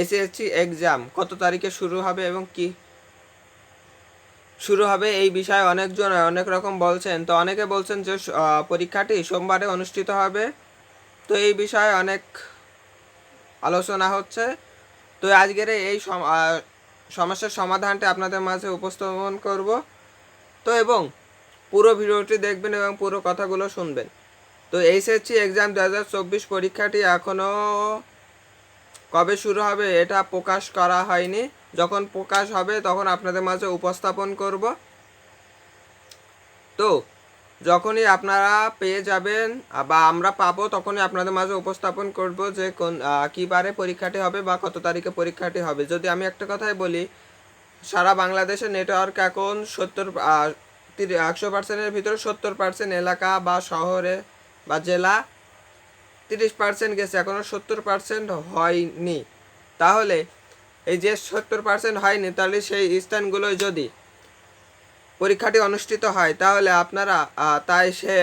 SSC exam কত তারিখে শুরু হবে এবং কি? শুরু হবে এই বিষয়ে অনেকজন অনেক রকম বলছেন। তো অনেকে বলছেন যে পরীক্ষাটি সোমবারে অনুষ্ঠিত হবে। তো এই বিষয়ে অনেক আলোচনা হচ্ছে। তো আজকের এই সমস্যার সমাধানটি আপনাদের মাঝে উপস্থাপন করব। তো এবং পুরো ভিডিওটি দেখবেন এবং পুরো কথাগুলো শুনবেন। তো এইচএসসি এক্সাম দু হাজার চব্বিশ পরীক্ষাটি এখনও কবে শুরু হবে এটা প্রকাশ করা হয়নি। যখন প্রকাশ হবে তখন আপনাদের মাঝে উপস্থাপন করব। তো যখনই আপনারা পেয়ে যাবেন বা আমরা পাবো তখনই আপনাদের মাঝে উপস্থাপন করব যে কোন আহ, কী বারে পরীক্ষাটি হবে বা কত তারিখে পরীক্ষাটি হবে। যদি আমি একটা কথাই বলি সারা বাংলাদেশে নেটওয়ার্ক এখন সত্তর একশো পার্সেন্টের ভিতরে সত্তর পার্সেন্ট এলাকা বা শহরে বা জেলা তিরিশ পার্সেন্ট গেছে এখনও সত্তর পার্সেন্ট হয়নি। তাহলে এই যে সত্তর পার্সেন্ট হয়নি, তাহলে সেই স্থানগুলোয় যদি পরীক্ষাটি অনুষ্ঠিত হয়, তাহলে আপনারা তাই সে,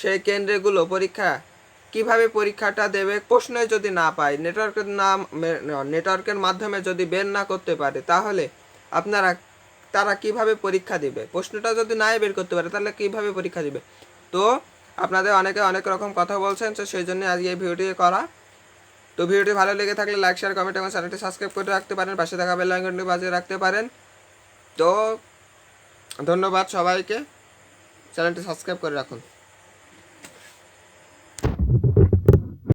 সেই কেন্দ্রগুলো পরীক্ষা, কীভাবে পরীক্ষাটা দেবে প্রশ্নে যদি না পায় নেটওয়ার্কের নাম নেটওয়ার্কের মাধ্যমে যদি বের না করতে পারে, তাহলে আপনারা, তারা কীভাবে পরীক্ষা দিবে? প্রশ্নটা যদি নাই বের করতে পারে, তাহলে কীভাবে পরীক্ষা দিবে? তো আপনাদের অনেকে অনেক রকম কথা বলছেন, তো সেই জন্য আজকে এই ভিডিওটি করা। তো ভিডিওটি ভালো লেগে থাকলে লাইক শেয়ার কমেন্ট এবং চ্যানেলটি সাবস্ক্রাইব করে রাখতে পারেন। পাশে থাকা বেল আইকনটি বাজিয়ে রাখতে পারেন। তো ধন্যবাদ সবাইকে। চ্যানেলটি সাবস্ক্রাইব করে রাখুন।